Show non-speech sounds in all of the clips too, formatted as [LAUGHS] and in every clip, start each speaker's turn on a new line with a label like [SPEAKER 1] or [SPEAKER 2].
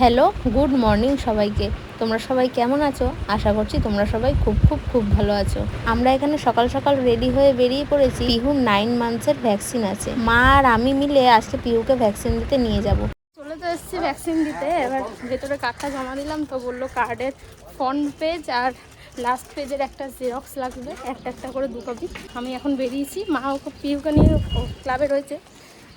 [SPEAKER 1] Hello good morning সবাইকে। তোমরা সবাই কেমন আছো? আশা করছি তোমরা সবাই খুব খুব খুব ভালো আছো। আমরা এখানে সকাল সকাল রেডি হয়ে বেরিয়ে পড়েছি। পিহুর নাইন মান্থসের ভ্যাকসিন আছে। মা আর আমি মিলে আজকে পিহুকে ভ্যাকসিন দিতে নিয়ে যাব।
[SPEAKER 2] চলে তো এসেছি ভ্যাকসিন দিতে। এবার ভেতরে কার্ডটা জমা দিলাম তো বলল কার্ডের ফ্রন্ট পেজ আর লাস্ট পেজের একটা জেরক্স লাগবে। একটা একটা করে দু কপি আমি এখন বেরিয়েছি। মা ওকে পিউকে নিয়ে ক্লাবে রয়েছে।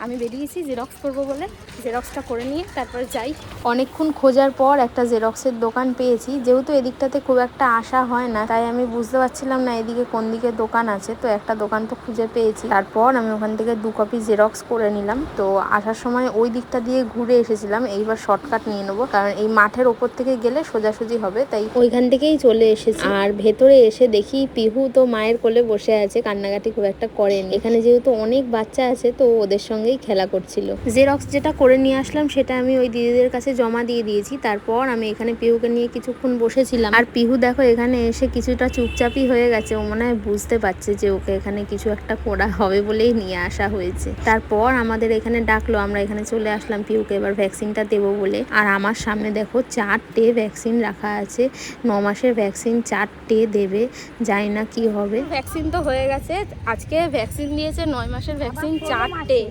[SPEAKER 2] আমি বেরিয়েছি জেরক্স করব বলে। জেরক্সটা করে নিয়ে তারপরে যাই।
[SPEAKER 1] অনেকক্ষণ খোঁজার পর একটা জেরক্সের দোকান পেয়েছি। যেহেতু এদিকটাতে খুব একটা আসা হয় না, তাই আমি বুঝতে পারছিলাম না এদিকে কোন দিকে দোকান আছে। তো একটা দোকান তো খুঁজে পেয়েছি। তারপর আমি ওখান থেকে দু কপি জেরক্স করে নিলাম। তো আসার সময় ওই দিকটা দিয়ে ঘুরে এসেছিলাম। এইবার শর্টকাট নিয়ে নেব। কারণ এই মাঠের ওপর থেকে গেলে সোজাসুজি হবে, তাই ওইখান থেকেই চলে এসেছি। আর ভেতরে এসে দেখি পিহু তো মায়ের কোলে বসে আছে, কান্নাকাটি খুব একটা করেন। এখানে যেহেতু অনেক বাচ্চা আছে, তো ওদের সঙ্গেই খেলা করছিল। জেরক্স যেটা করে নিয়ে আসলাম, সেটা আমি ওই দিদিদের কাছে জমা দিয়ে দিয়েছি। তারপর আমি এখানে পিহুকে নিয়ে কিছুক্ষণ বসেছিলাম। আর পিহু দেখো, এখানে এসে কিছুটা চুপচাপই হয়ে গেছে। ও মনে হয় বুঝতে পারছে যে ওকে এখানে কিছু একটা করা হবে বলেই নিয়ে আসা হয়েছে। তারপর আমাদের এখানে ডাকলো, আমরা এখানে চলে আসলাম পিহুকে এবার ভ্যাকসিনটা দেবো বলে। আর আমার সামনে দেখো, চারটে ভ্যাকসিন রাখা আছে। ন মাসের ভ্যাকসিন চারটে দেবে, জানি না কি হবে।
[SPEAKER 2] ভ্যাকসিন তো হয়ে গেছে। আজকে ভ্যাকসিন দিয়েছে, নয় মাসের ভ্যাকসিন চারটে।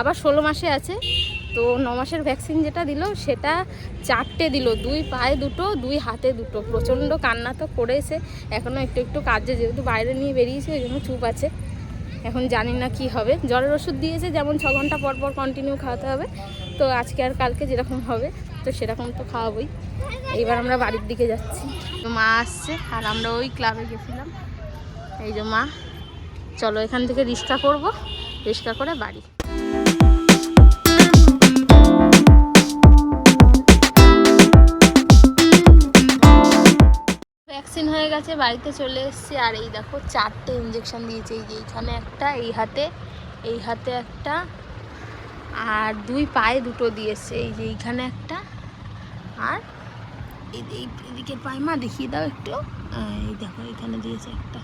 [SPEAKER 2] আবার ষোলো মাসে আছে। তো ন মাসের ভ্যাকসিন যেটা দিল, সেটা চারটে দিল। দুই পায়ে দুটো, দুই হাতে দুটো। প্রচণ্ড কান্না তো করেছে। এখনও একটু একটু কাজে যেহেতু বাইরে নিয়ে বেরিয়েছে, ওই জন্য চুপ আছে। এখন জানি না কি হবে। জ্বরের ওষুধ দিয়েছে, যেমন ছ ঘণ্টা পর পর কন্টিনিউ খাওয়াতে হবে। তো আজকে আর কালকে যেরকম হবে, তো সেরকম তো খাওয়াবোই। এইবার আমরা বাড়ির দিকে যাচ্ছি। তো মা আসছে, আর আমরা ওই ক্লাবে গেছিলাম। এই যে মা, চলো এখান থেকে রিক্সা করব। রিক্সা করে বাড়ি। গেছে, বাড়িতে চলে এসেছি। আর এই দেখো, চারটে ইঞ্জেকশন দিয়েছে এই যে এইখানে একটা, এই হাতে এই হাতে একটা, আর দুই পায়ে দুটো দিয়েছে। এই যে এইখানে একটা, আর এদিকে পায়ে, মা দেখিয়ে দাও একটু। এই দেখো এখানে দিয়েছে একটা।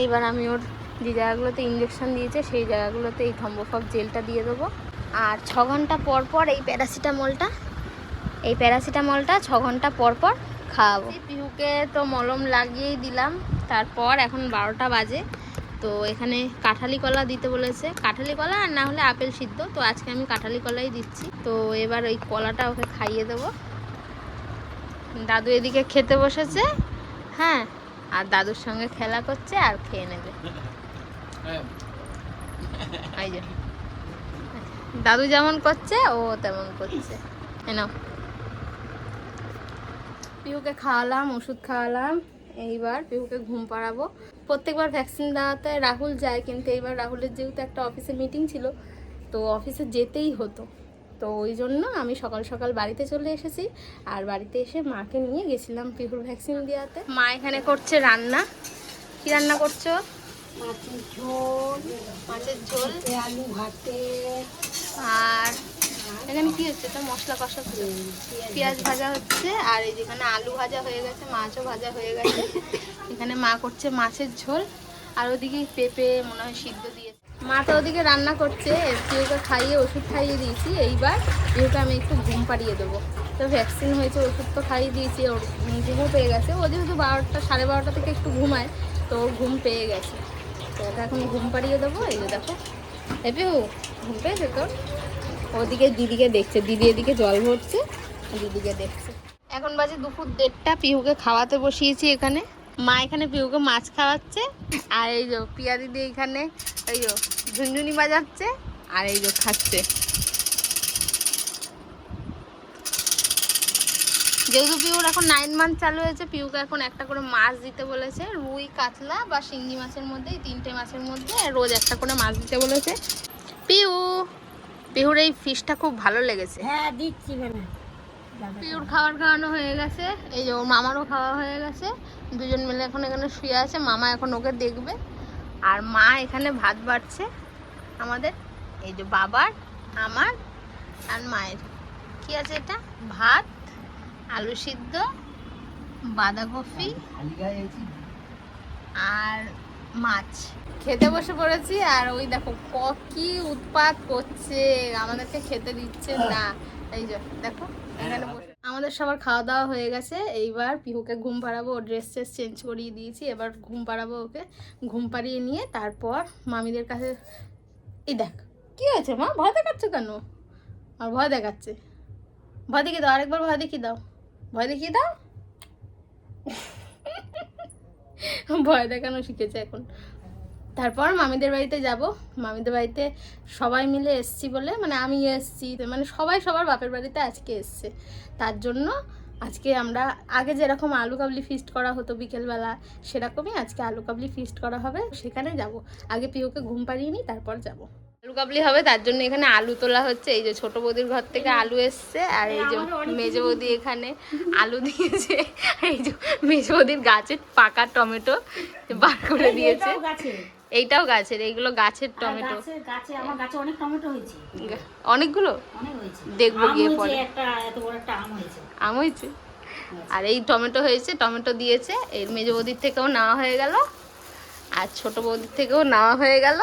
[SPEAKER 2] এইবার আমি ওর যে জায়গাগুলোতে ইঞ্জেকশন দিয়েছে, সেই জায়গাগুলোতে এই থম্বোফব জেলটা দিয়ে দেবো। আর ছ ঘণ্টা পর পর এই প্যারাসিটামলটা এই প্যারাসিটামলটা ছ ঘণ্টা পর পর খাওয়াবো। পিহুকে তো মলম লাগিয়েই দিলাম। তারপর এখন বারোটা বাজে। তো এখানে কাঁঠালি কলা দিতে বলেছে। কাঁঠালি কলা আর না হলে আপেল সিদ্ধ। তো আজকে আমি কাঁঠালি কলাই দিচ্ছি। তো এবার ওই কলাটা ওকে খাইয়ে দেবো। দাদু এদিকে খেতে বসেছে। হ্যাঁ আর দাদুর সঙ্গে খেলা করছে আর খেয়ে নেবে। দাদু যেমন করছে, ও তেমন করছে। এনাও পিহুকে খাওয়ালাম ওষুধ খাওয়ালাম। এইবার পিহুকে ঘুম পাড়াবো। প্রত্যেকবার ভ্যাকসিন দেওয়াতে রাহুল যায় কিন্তু এইবার রাহুলের যেহেতু একটা অফিসে মিটিং ছিল তো অফিসে যেতেই হতো। তো ওই জন্য আমি সকাল সকাল বাড়িতে চলে এসেছি। আর বাড়িতে এসে মাকে নিয়ে গেছিলাম পিহুর ভ্যাকসিন দেওয়াতে। মা এখানে করছে রান্না। কি রান্না করছ?
[SPEAKER 3] মাছের ঝোল
[SPEAKER 2] মাছের ঝোল
[SPEAKER 3] আলু ভাতে।
[SPEAKER 2] আর এখানে কি হচ্ছে, তো মশলা কষা হচ্ছে। পেঁয়াজ ভাজা হচ্ছে, আর এই যেখানে আলু ভাজা হয়ে গেছে, মাছও ভাজা হয়ে গেছে। এখানে মা করছে মাছের ঝোল, আর ওদিকে পেঁপে মনে হয় সিদ্ধ দিয়েছে। মা তো ওদিকে রান্না করছে পিউকে খাইয়ে ওষুধ খাইয়ে দিয়েছি, এইবার পিউকে আমি একটু ঘুম পাড়িয়ে দেবো। তো ভ্যাকসিন হয়েছে, ওষুধ তো খাইয়ে দিয়েছি, ওর ঘুমও পেয়ে গেছে। ও যেহেতু বারোটা, সাড়ে বারোটা থেকে একটু ঘুমায়, তো ওর ঘুম পেয়ে গেছে। তো ওকে এখন ঘুম পাড়িয়ে দেবো, এই যে দেখো। এ পিহু ঘুম পেয়েছে তোর? ওদিকে দিদিকে দেখছে। দিদি এদিকে জল ভরছে, দিদিকে দেখছে। এখন বাজে দুপুর দেড়টা, পিহুকে খাওয়াতে বসিয়েছি এখানে। মা এখানে পিহুকে মাছ খাওয়াচ্ছে, আর এই যে পিয়া দিদি এখানে, এই যে ঝুনঝুনি বাজাচ্ছে, আর এই যে খাচ্ছে। যেহেতু পিউর এখন নাইন মান্থ চালু হয়েছে পিউকে এখন একটা করে মাছ দিতে বলেছে। রুই, কাতলা বা শিঙ্গি মাছের মধ্যে তিনটে মাছের মধ্যে রোজ একটা করে মাছ দিতে বলেছে। পিউ পিহুর এই ফিশটা খুব ভালো লেগেছে।
[SPEAKER 3] হ্যাঁ দিচ্ছি মানে।
[SPEAKER 2] পিউর খাবার খাওয়ানো হয়ে গেছে। এই যে ওর মামারও খাওয়া হয়ে গেছে। দুজন মিলে এখন এখানে শুয়ে আছে। মামা এখন ওকে দেখবে। আর মা এখানে ভাত বাড়ছে আমাদের। এই যে বাবার আমার আর মায়ের। কি আছে এটা? ভাত আলু সিদ্ধ বাঁধাকপি আর মাছ। খেতে বসে পড়েছি আর ওই দেখো ক উৎপাত করছে, আমাদেরকে খেতে দিচ্ছে না। এই যে, দেখো আমাদের সবার খাওয়া দাওয়া হয়ে গেছে। এইবার পিহুকে ঘুম পাড়াবো, ও ড্রেস ট্রেস চেঞ্জ করিয়ে দিয়েছি। এবার ঘুম পাড়াবো ওকে। ঘুম পাড়িয়ে নিয়ে তারপর মামিদের কাছে, এই দেখ, কি হয়েছে মা? ভয় দেখাচ্ছ কেন? আর ভয় দেখাচ্ছে। ভয় দেখিয়ে দাও, আরেকবার ভয় দেখিয়ে দাও। ভয় দেখিয়ে দাও। ভয় দেখানো শিখেছে এখন। তারপর মামিদের বাড়িতে যাব। মামিদের বাড়িতে সবাই মিলে এসছি বলে মানে আমি এসছি মানে সবাই সবার বাপের বাড়িতে আজকে এসছে। তার জন্য আজকে আমরা, আগে যেরকম আলু কাবলি ফিস্ট করা হতো বিকেলবেলা, সেরকমই আজকে আলু কাবলি ফিস্ট করা হবে। সেখানে যাব। আগে পিওকে ঘুম পাড়িয়ে নিই, তারপর যাব। আলু কাবলি হবে তার জন্য এখানে আলু তোলা হচ্ছে। এই যে ছোট বৌদির ঘর থেকে আলু এসছে আর এই যে মেজ বৌদি এখানে আলু দিয়েছে। এই যে মেজ বৌদির গাছের পাকা টমেটো বার করে দিয়েছে। এইটাও গাছের এইগুলো গাছের টমেটো।
[SPEAKER 3] গাছে গাছে আমার গাছে অনেক টমেটো হয়েছে।
[SPEAKER 2] অনেকগুলো? দেখব গিয়ে পরে।
[SPEAKER 3] আম হয়েছে।
[SPEAKER 2] আর এই টমেটো হয়েছে টমেটো দিয়েছে। এর মেজ বৌদির থেকেও নেওয়া হয়ে গেল। আর ছোট বৌদির থেকেও নেওয়া হয়ে গেল।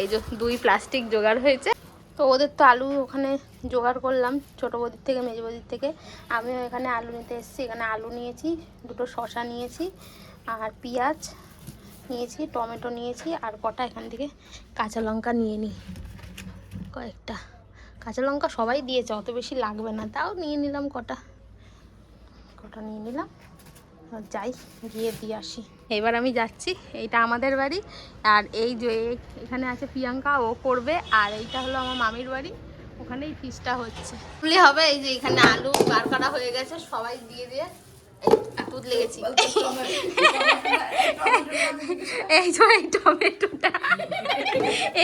[SPEAKER 2] এই যে দুই প্লাস্টিক জোগাড় হয়েছে। তো ওদের তো আলু ওখানে জোগাড় করলাম, ছোটো বদির থেকে, মেজ বদির থেকে। আমিও এখানে আলু নিতে এসেছি। এখানে আলু নিয়েছি, দুটো শশা নিয়েছি, আর পেঁয়াজ নিয়েছি, টমেটো নিয়েছি, আর কটা এখান থেকে কাঁচা লঙ্কা নিয়ে নিই। কয়েকটা। কাঁচা লঙ্কা সবাই দিয়েছে, অত বেশি লাগবে না। তাও নিয়ে নিলাম কটা। কটা নিয়ে নিলাম। যাই, গিয়ে দিয়ে আসি। এবার আমি যাচ্ছি, এইটা আমাদের বাড়ি, আর এই যে এখানে আছে প্রিয়াঙ্কা, ও করবে, আর এইটা হলো আমার মামির বাড়ি, ওখানেই ফিসটা হচ্ছে। তুলি হবে, এই যে এখানে আলু বার করা হয়ে গেছে, সবাই দিয়ে দিয়ে, এই এই টমেটোটা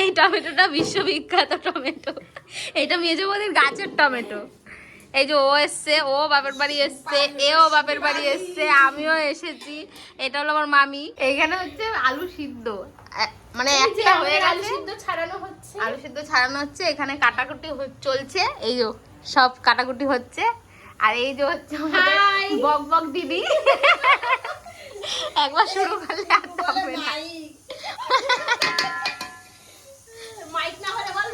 [SPEAKER 2] এই টমেটোটা বিশ্ববিখ্যাত টমেটো এটা মেজবদির গাছের টমেটো। এই যে ও এসছে ও বাপের বাড়ি এসছে এও বাপের বাড়ি এসছে আমিও এসেছি। এটা হলো আমার মামি। এইখানে হচ্ছে আলু সিদ্ধ। মানে একটা হয়ে গেছে।
[SPEAKER 1] সিদ্ধ ছাড়ানো হচ্ছে।
[SPEAKER 2] আলু সিদ্ধ ছাড়ানো হচ্ছে এখানে কাটাকুটি চলছে। এই যে সব কাটাকুটি হচ্ছে। আর এই যে হচ্ছে বক বক দিদি। [LAUGHS] একবার শুরু করলে আর থামবে না।
[SPEAKER 1] মাইক। না হলে বল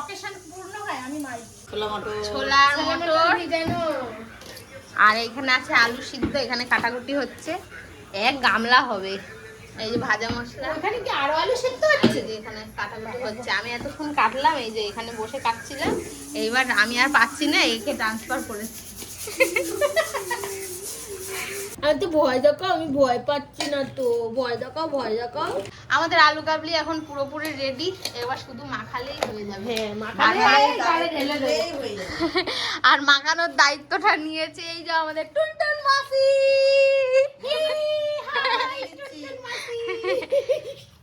[SPEAKER 1] অকেশন পূর্ণ হয় আমি মাইক।
[SPEAKER 3] ছোলা মটর।
[SPEAKER 2] ছোলার মটর। আর এখানে আছে আলু সিদ্ধ এখানে কাটাকুটি হচ্ছে। এক গামলা হবে। এই যে ভাজা মশলা।
[SPEAKER 1] ওখানে কি আরও আলু সিদ্ধ
[SPEAKER 2] এই যে এখানে কাটাকুটি হচ্ছে। আমি এতক্ষণ কাটলাম এই যে এখানে বসে কাটছিলাম। এইবার আমি আর পাচ্ছি না একে ট্রান্সফার করেছি
[SPEAKER 1] আমি তো ভয় দেখাও আমি ভয় পাচ্ছি না তো। ভয় দেখাও ভয় দেখাও।
[SPEAKER 2] আমাদের আলু কাবলি এখন পুরোপুরি রেডি এবার শুধু মাখালেই হয়ে যাবে।
[SPEAKER 1] হ্যাঁ
[SPEAKER 2] আর মাখানোর দায়িত্বটা নিয়েছে এই যে আমাদের টুনটুন মাসি।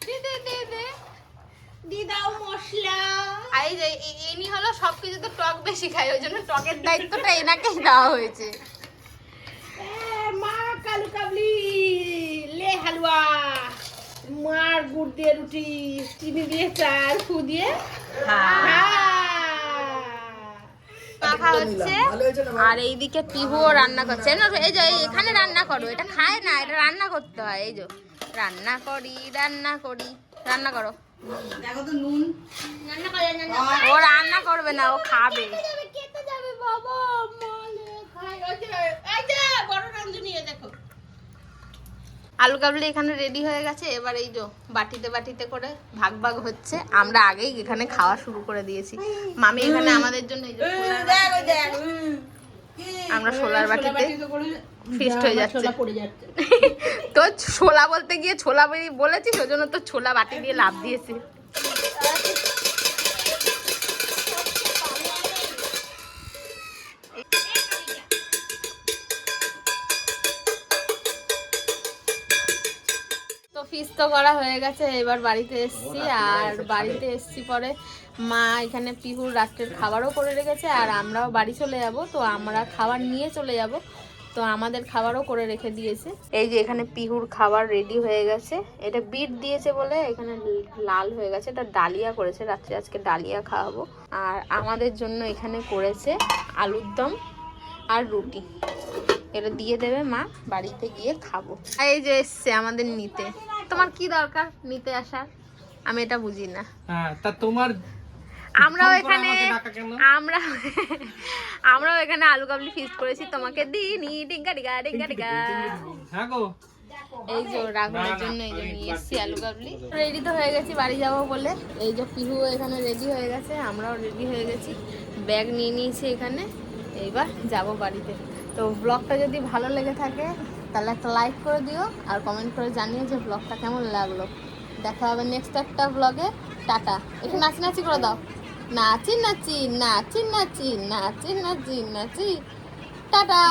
[SPEAKER 2] দে, দে, দে, দে।
[SPEAKER 1] দি দাও মশলা।
[SPEAKER 2] এই যে হলো সবকিছুতে টক বেশি খায় ওই জন্য টকের দায়িত্বটা এনাকেই দেওয়া হয়েছে।
[SPEAKER 1] মা কালু কাবলি লে হালুয়া। মার গুড় দিয়ে রুটি চিনি দিয়ে চাল ফু দিয়ে
[SPEAKER 2] হচ্ছে। আর এইদিকে পিহুও রান্না করছে। না এই যে এই এখানে রান্না করো এটা খায় না এটা রান্না করতে হয় এই যে। রান্না করি রান্না করি রান্না করো।
[SPEAKER 3] দেখো তো নুন।
[SPEAKER 2] ও রান্না করবে না ও খাবে।
[SPEAKER 1] খেতে যাবে বাবা মালে খাই ওই যে বড় রান্ধুনি দেখো।
[SPEAKER 2] আলু কাবলি এখানে রেডি হয়ে গেছে। এবার এই যে বাটিতে বাটিতে করে ভাগ ভাগ হচ্ছে। আমরা আগেই এখানে খাওয়া শুরু করে দিয়েছি। মামি এখানে আমাদের জন্য এই যে আমরা সোলার বাটিতে ফিস্ট হয়ে যাচ্ছে। [LAUGHS] তো ছোলা বলতে গিয়ে ছোলা বলেছিস ওই জন্য তো ছোলা বাটি দিয়ে লাভ দিয়েছে। তো ফিস তো করা হয়ে গেছে এবার বাড়িতে এসছি আর বাড়িতে এসছি পরে মা এখানে পিহুর রাত্রের খাবারও করে রেখেছে আর আমরাও বাড়ি চলে যাব তো আমরা খাবার নিয়ে চলে যাব তো আমাদের খাবারও করে রেখে দিয়েছে। এই যে এখানে পিহুর খাবার রেডি হয়ে গেছে এটা বিট দিয়েছে বলে এখানে লাল হয়ে গেছে এটা ডালিয়া করেছে রাত্রে আজকে ডালিয়া খাওয়াবো। আর আমাদের জন্য এখানে করেছে আলুর দম আর রুটি এটা দিয়ে দেবে মা বাড়িতে গিয়ে খাব। এই যে এসছে আমাদের নিতে। তোমার কি দরকার নিতে আসার? আমি এটা বুঝি না।
[SPEAKER 4] হ্যাঁ তা তোমার
[SPEAKER 2] আমরাও এখানে আমরা [LAUGHS] আমরাও এখানে আলু কাবলি ফিস্ট করেছি তোমাকে দিইনি। ডিঙ্গা ডিগা ডিঙ্গা ডিগা
[SPEAKER 4] হ্যাঁ গো।
[SPEAKER 2] এই যে রাঘবের জন্য এই যে নিয়ে এসছি আলু কাবলি রেডি তো হয়ে গেছি বাড়ি যাব বলে। এই যে পিহু এখানে রেডি হয়ে গেছে আমরাও রেডি হয়ে গেছি। ব্যাগ নিয়ে নিয়েছি এখানে। এইবার যাব বাড়িতে। তো ব্লগটা যদি ভালো লেগে থাকে তাহলে একটা লাইক করে দিও আর কমেন্ট করে জানিও যে ব্লগটা কেমন লাগল। দেখা হবে নেক্সট একটা ব্লগে টাটা। একটু নাচি নাচি করে দাও। নাচি নাচি নাচি নাচি নাচি নাচি নাচি। টাটা!